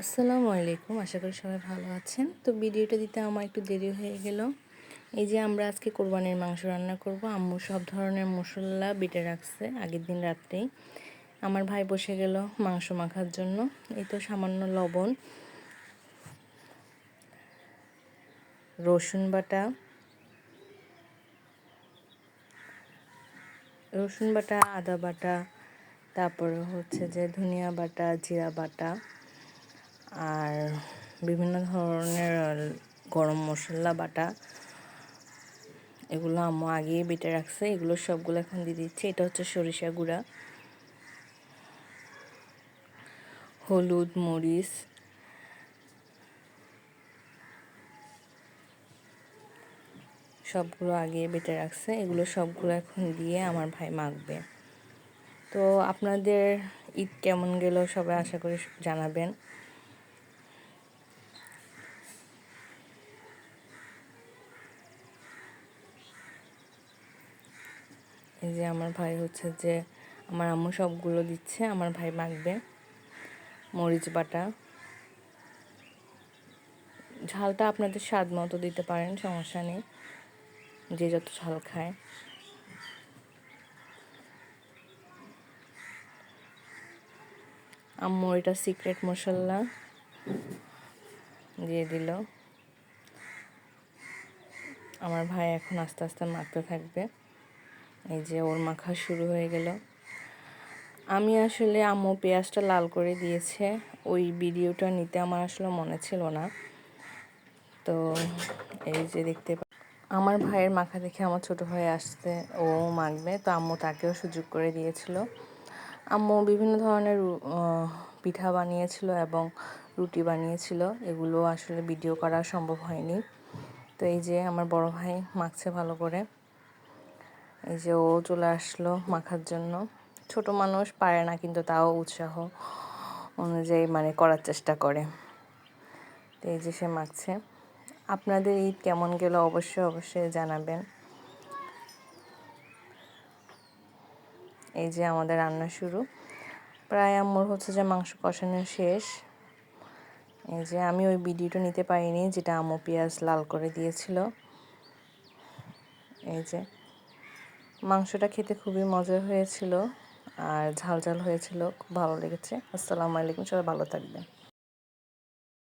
আসসালামু আলাইকুম, আশা করি সবাই ভালো আছেন। তো ভিডিওটা দিতে আমার একটু দেরি হয়ে গেল। এই যে আমরা আজকে কোরবানির মাংস রান্না করব। আম্মু সব ধরনের মশলা বেটে রাখছে আগের দিন রাত্রেই। আমার ভাই বসে গেল মাংস মাখার জন্য। এই তো সামান্য লবণ, রসুন বাটা রসুন বাটা, আদা বাটা, তারপরে হচ্ছে যে ধনিয়া বাটা, জিরা বাটা। আর বিভিন্ন ধরনের গরম মশলা, বাটা, এগুলো আম্মু আগেই বেটে রাখছে। এগুলো সবগুলো এখন দিয়ে দিচ্ছি। এটা হচ্ছে সরিষা গুঁড়া। হলুদ, মরিচ, সবগুলো আগে বেটে রাখছে। এগুলো সবগুলো এখন দিয়ে আমার ভাই মাখবে। তো আপনাদের ঈদ কেমন গেল সবাই আশা করি জানাবেন। এই যে আমার ভাই হচ্ছে যে আমার আম্মু সবগুলো দিচ্ছে, আমার ভাই মাখবে। মরিচ বাটা। ঝালটা আপনাদের স্বাদ মতো দিতে পারেন, সমস্যা নেই। যে যত ঝাল খায়। আম্মু এটা সিক্রেট মশলা দিয়ে দিল। আমার ভাই এখন আস্তে আস্তে মাখতে থাকবে। এই যে ওর মাখা শুরু হয়ে গেল। আমি আসলে আম্মু পেঁয়াজটা লাল করে দিয়েছে। ওই ভিডিওটা নিতে আমার আসলে মনে ছিল না। তো এই যে দেখতে আমার ভাইয়ের মাখা দেখে আমার ছোট ভাই আসতে ও মাখবে। তো আম্মু তাকেও সুযোগ করে দিয়েছিল। আম্মু বিভিন্ন ধরনের পিঠা বানিয়েছিল এবং রুটি বানিয়েছিল। এগুলো আসলে ভিডিও করা সম্ভব হয়নি। তো এই যে আমার বড় ভাই মাখছে ভালো করে। এই যে ও চলে আসলো মাখার জন্য। ছোট মানুষ, পারে না কিন্তু তাও উৎসাহ অনুযায়ী মানে করার চেষ্টা করে। তো এই যে সে মাখছে। আপনাদের ঈদ কেমন গেল অবশ্যই অবশ্যই জানাবেন। এই যে আমাদের রান্না শুরু। প্রায় আমার হচ্ছে যে মাংস কষানো শেষ। এই যে আমি ওই ভিডিওটা নিতে পারিনি, যেটা আমু পেঁয়াজ লাল করে দিয়েছিল। এই যে মাংসটা খেতে খুবই মজা হয়েছিল আর ঝাল ঝাল হয়েছিল, খুব ভালো লেগেছে। আসসালামু আলাইকুম, সবাই ভালো থাকবেন।